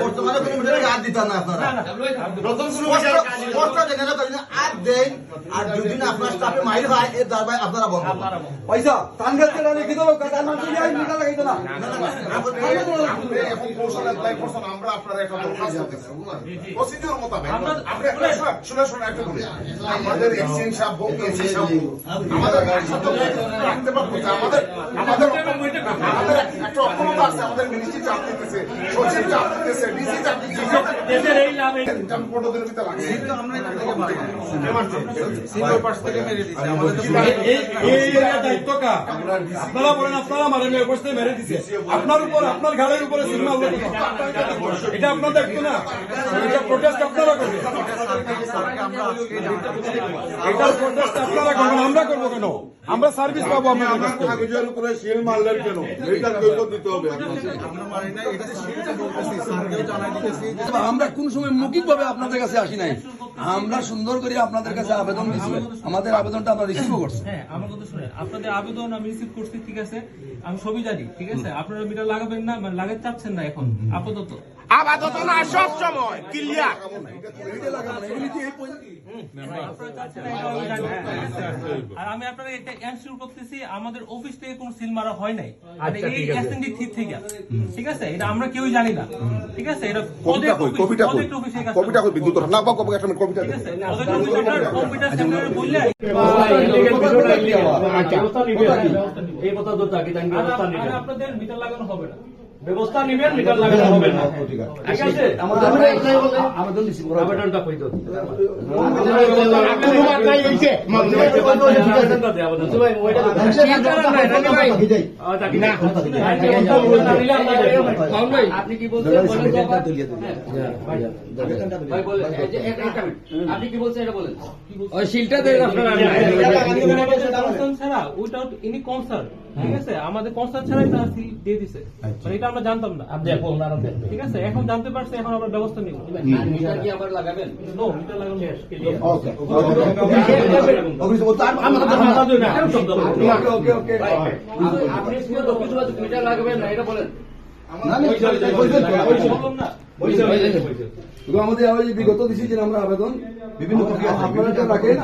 বর্তমানে কোনো মিটারে হাত দিতেন না আপনারা প্রথম শুরু কষ্ট- যেখানে করেন, আর দেন আর দুদিন আপনার স্টাফে মাইল হয় এর দাঁড়ায় আপনারা বন্ধ পয়সা খেলতে গেলে কি দেবো টান মারতে গিয়ে মিটার লাগাইতো না এখন কৌশল apply করছেন, আমরা আপনার একটা দরখাস্ত দিচ্ছি, বুঝলেন? মোতাবেক। আমরা- শুনে শুনে একটা আমাদের exchange সাহেব হোক, আমাদের আমাদের একটা অক্ষমতা আছে আমাদের মিনিস্ট্রি চাপ দিতেছে সচিব চাপ দিতেছে ডিসি চাপ দিতেছে দেশের এই লাভ এই- আমি পনেরো দিনের ভিতরে লাগছে এই এরিয়ার দায়িত্ব কার? আপনারা বলেন আপনারা মারেন মেয়ে বসতে মেরে দিছে। আপনার উপর আপনার ঘাড়ের উপরে সিনেমা এটা আপনার দায়িত্ব না। এটা প্রোটেস্ট আপনারা করবেন। এটা প্রোটেস্ট আপনারা করবেন। আমরা করব কেন? আমরা সার্ভিস পাবো আপনাদের কাছ থেকে। উপরে সিল মারলেন কেন? কৈফত দিতে হবে আমরা কোন সময় মৌখিক ভাবে আপনাদের কাছে আসি নাই? আমরা সুন্দর করে আপনাদের কাছে আবেদন দিচ্ছি আমাদের আবেদনটা আমরা রিসিভ করছি। হ্যাঁ আমার কথা শুনে আপনাদের আবেদন আমি রিসিভ করছি ঠিক আছে? আমি সবই জানি ঠিক আছে? আপনারা মিটার লাগাবেন না মানে লাগাতে চাচ্ছেন না এখন আপাতত। আপাতত না সব সময় ক্লিয়ার। আর আমি আপনারা এটা এনশিওর করতেছি আমাদের অফিস থেকে কোনো সিল মারা হয় নাই। মানে এই এসএনডি থেকে। ঠিক আছে? এটা আমরা কেউই জানি না। ঠিক আছে? এটা কবিতা কই কবিতা কই? কবিতা কই বিদ্যুৎ না বা কবিতা একটা কবিতা ঠিক আছে? প্রজেক্ট সেন্টারে বললে এই কথা তো তাকে তাই ব্যবস্থা আর আপনাদের মিটার লাগানো হবে না। ব্যবস্থা নেবেন মিটার লাগানো হবে না। ঠিক আছে। আবেদন রিসিভ আবেদনটা কই আপনি কি বলছেন বলেন তো আবার। ভাই বলেন এই যে এক- একটা মিনিট। আপনি কি বলছেন এটা বলেন। শিলটা দেন আপনারা কনসার্ন ছাড়া উইদাউট এনি কনসার্ন ঠিক আছে আমাদের কনসার্ন ছাড়াই তারা দিয়ে দিছে মানে এটা আমরা জানতাম না ঠিক আছে এখন জানতে পারছি এখন আমরা ব্যবস্থা নিব মিটার কি আবার লাগাবেন নো মিটার লাগানো শেষ ওকে ওকে ভাই, আপনি- শুধু মিটার লাগাবেন না এটা বলেন আমাদের বিগত ডিসিশন আমরা আবেদন বিভিন্ন আপনারা রাখেন